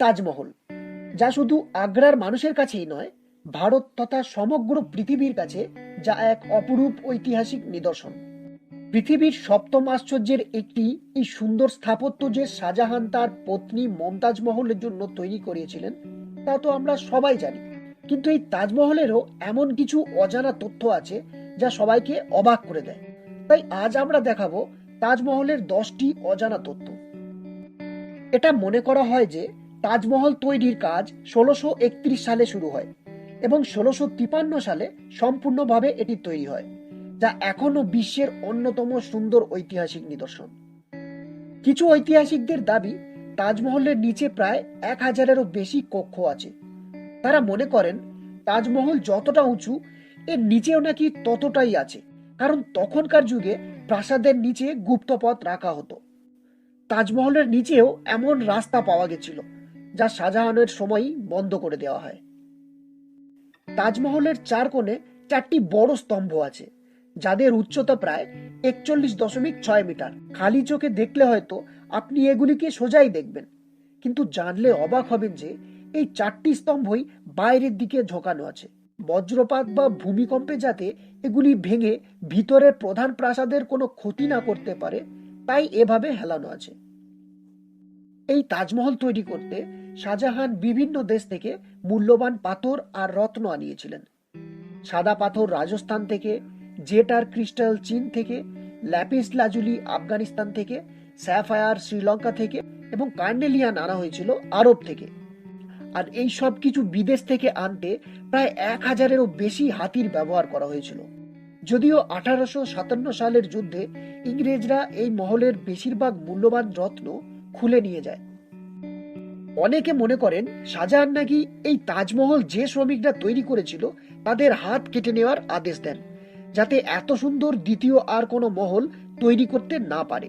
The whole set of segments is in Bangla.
তাজমহল, যা শুধু আগ্রার মানুষের কাছেই নয়, ভারত তথা সমগ্র পৃথিবীর কাছে যা এক অপরূপ ঐতিহাসিক নিদর্শন। পৃথিবীর সপ্তম আশ্চর্যের একটি এই সুন্দর স্থাপত্য যে শাহজাহান তার পত্নী মমতাজ মহলের জন্য তৈরি করিয়েছিলেন, তা তো আমরা সবাই জানি। কিন্তু এই তাজমহলেরও এমন কিছু অজানা তথ্য আছে যা সবাইকে অবাক করে দেয়। তাই আজ আমরা দেখাবো তাজমহলের দশটি অজানা তথ্য। এটা মনে করা হয় যে তাজমহল তৈরির কাজ ষোলোশো সালে শুরু হয় এবং ষোলোশো সালে সম্পূর্ণভাবে এটি তৈরি হয়, যা এখনও বিশ্বের অন্যতম সুন্দর ঐতিহাসিক নিদর্শন। কিছু ঐতিহাসিকদের দাবি, তাজমহলের নিচে প্রায় এক হাজারেরও বেশি কক্ষ আছে। তারা মনে করেন, তাজমহল যতটা উঁচু, এর নিচেও নাকি ততটাই আছে, কারণ তখনকার যুগে প্রাসাদের নিচে গুপ্তপথ রাখা হতো। তাজমহলের নিচেও এমন রাস্তা পাওয়া গেছিল যা শাহজাহানের সময়ই বন্ধ করে দেওয়া হয়। তাজমহলের চার কোণে চারটি বড় স্তম্ভ আছে, যাদের উচ্চতা প্রায় একচল্লিশ দশমিক ছয় মিটার। খালি চোখে দেখলে হয়তো আপনি এগুলিকে সোজাই দেখবেন, কিন্তু জানলে অবাক হবেন যে এই চারটি স্তম্ভই বাইরের দিকে ঝোঁকানো আছে। বজ্রপাত বা ভূমিকম্পে যাতে এগুলি ভেঙে ভিতরের প্রধান প্রাসাদের কোনো ক্ষতি না করতে পারে, তাই এভাবে হেলানো আছে। এই তাজমহল তৈরি করতে শাহজাহান বিভিন্ন দেশ থেকে মূল্যবান পাথর আর রত্ন আনিয়েছিলেন। সাদা পাথর রাজস্থান থেকে, জেটার ক্রিস্টাল চীন থেকে, ল্যাপিস লাজুলি আফগানিস্তান থেকে, স্যাফায়ার শ্রীলঙ্কা থেকে এবং কার্নেলিয়ান আনা হয়েছিল আরব থেকে। আর এই সব কিছু বিদেশ থেকে আনতে প্রায় এক হাজারেরও বেশি হাতির ব্যবহার করা হয়েছিল। যদিও আঠারোশো সাতান্ন সালের যুদ্ধে ইংরেজরা এই মহলের বেশিরভাগ মূল্যবান রত্ন খুলে নিয়ে যায়। অনেকে মনে করেন শাহজাহান নাকি এই তাজমহল যে শ্রমিকরা তৈরি করেছিল তাদের হাত কেটে নেওয়ার আদেশ দেন, যাতে এত সুন্দর দ্বিতীয় আর কোনো মহল তৈরি করতে না পারে।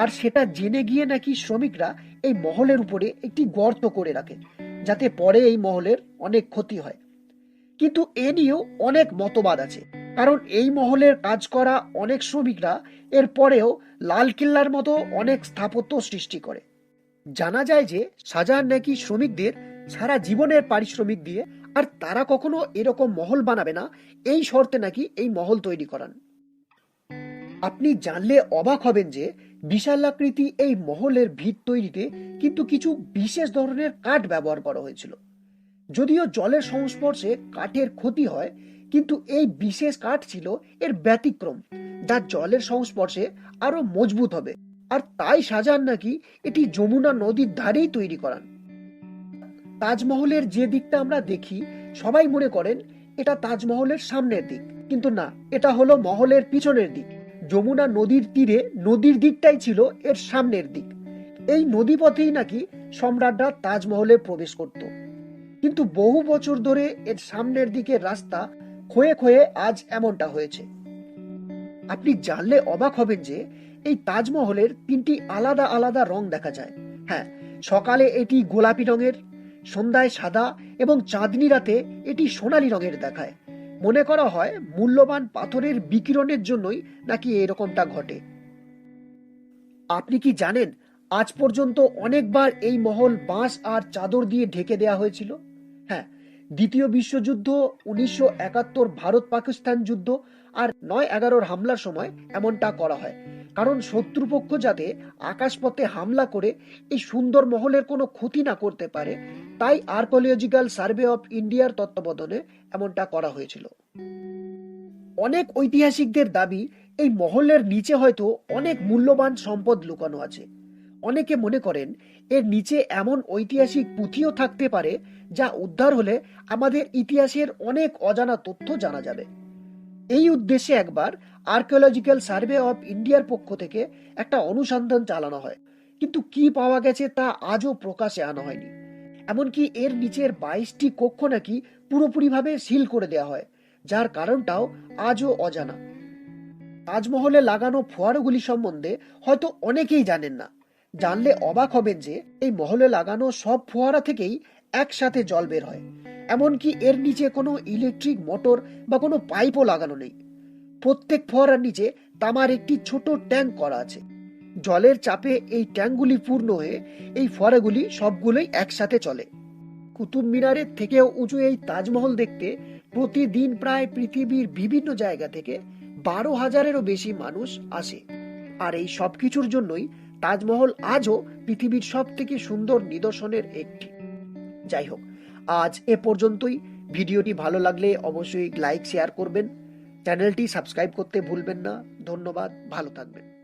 আর সেটা জেনে গিয়ে নাকি শ্রমিকরা এই মহলের উপরে একটি গর্ত করে রাখে, যাতে পরে এই মহলের অনেক ক্ষতি হয়। কিন্তু এ নিয়েও অনেক মতবাদ আছে, কারণ এই মহলের কাজ করা অনেক শ্রমিকরা এর পরেও লাল কিল্লার মতো অনেক স্থাপত্য সৃষ্টি করে। জানা যায় যে শাহজাহান নাকি শ্রমিকদের সারা জীবনের পারিশ্রমিক দিয়ে, আর তারা কখনো এরকম মহল বানাবে না, এই শর্তে নাকি এই মহল তৈরি করান। আপনি জানলে অবাক হবেন যে বিশালাকৃতি এই মহলের ভিত তৈরিতে কিন্তু কিছু বিশেষ ধরনের কাঠ ব্যবহার করা হয়েছিল। যদিও জলের সংস্পর্শে কাঠের ক্ষতি হয়, কিন্তু এই বিশেষ কাঠ ছিল এর ব্যতিক্রম, যা জলের সংস্পর্শে আরও মজবুত হবে। আর তাই শাহজাহান নাকি এটি যমুনা নদীর ধারেই তৈরি করান। তাজমহলের যে দিকটা আমরা দেখি, সবাই মনে করেন এটা তাজমহলের সামনের দিক। কিন্তু না, এটা হলো মহলের পিছনের দিক। যমুনা নদীর তীরে নদীর দিকটাই ছিল এর সামনের দিক। এই নদী পথেই নাকি সম্রাটরা তাজমহলে প্রবেশ করত। কিন্তু বহু বছর ধরে এর সামনের দিকের রাস্তা ক্ষয়ে ক্ষয়ে আজ এমনটা হয়েছে। আপনি জানলে অবাক হবেন যে এই তাজমহলের তিনটি আলাদা আলাদা রং দেখা যায়। হ্যাঁ সকালে এটি গোলাপি রঙের, সন্ধ্যায় সাদা এবং চাঁদনি রাতে এটি সোনালী রঙের দেখায়। মনে করা হয় মূল্যবান পাথরের বিকিরণের জন্যই নাকি এরকমটা ঘটে। আপনি কি জানেন আজ পর্যন্ত অনেকবার এই মহল বাঁশ আর চাদর দিয়ে ঢেকে দেয়া হয়েছিল? হ্যাঁ দ্বিতীয় বিশ্বযুদ্ধ, উনিশশো একাত্তর ভারত পাকিস্তান যুদ্ধ আর নয় এগারোর হামলার সময় এমনটা করা হয়। কারণ শত্রুপক্ষ যাতে আকাশপথে হামলা করে এই সুন্দর মহলের কোনো ক্ষতি না করতে পারে, তাই আর্কোলজিক্যাল সার্ভে অফ ইন্ডিয়ার তত্ত্বাবধানে এমনটা করা হয়েছিল। অনেক ঐতিহাসিকদের দাবি, এই মহলের নিচে হয়তো অনেক মূল্যবান সম্পদ লুকানো আছে। অনেকে মনে করেন, এর নিচে এমন ঐতিহাসিক পুঁথিও থাকতে পারে, যা উদ্ধার হলে আমাদের ইতিহাসের অনেক অজানা তথ্য জানা যাবে। এই উদ্দেশ্যে একবার আর্কিওলজিক্যাল সার্ভে অফ ইন্ডিয়ার পক্ষ থেকে একটা অনুসন্ধান চালানো হয়। কিন্তু কি পাওয়া গেছে তা আজও প্রকাশে আনা হয়নি। এমনকি এর নিচের বাইশটি কক্ষ নাকি পুরোপুরিভাবে সিল করে দেওয়া হয়, যার কারণটাও আজও অজানা। তাজমহলে লাগানো ফোয়ারাগুলি সম্বন্ধে হয়তো অনেকেই জানেন না। জানলে অবাক হবেন যে এই মহলে লাগানো সব ফোয়ারা থেকেই একসাথে জল বের হয়। এমনকি এর নিচে কোনো ইলেকট্রিক মোটর বা কোনো পাইপও লাগানো নেই। প্রত্যেক ফোয়ারার নিচে তামার একটি ছোট ট্যাঙ্ক করা আছে। জলের চাপে এই ট্যাঙ্কগুলি পূর্ণ হয়ে এই ফোয়ারাগুলি সবগুলোই একসাথে চলে। কুতুব মিনারের থেকেও উঁচু এই তাজমহল দেখতে প্রতিদিন প্রায় পৃথিবীর বিভিন্ন জায়গা থেকে বারো হাজারেরও বেশি মানুষ আসে। আর এই সব কিছুর জন্যই তাজমহল আজও পৃথিবীর সব থেকে সুন্দর নিদর্শনের একটি। যাই হোক আজ এ পর্যন্তই। ভিডিওটি ভালো লাগলে অবশ্যই লাইক, শেয়ার করবেন। চ্যানেলটি সাবস্ক্রাইব করতে ভুলবেন না। ধন্যবাদ, ভালো থাকবেন।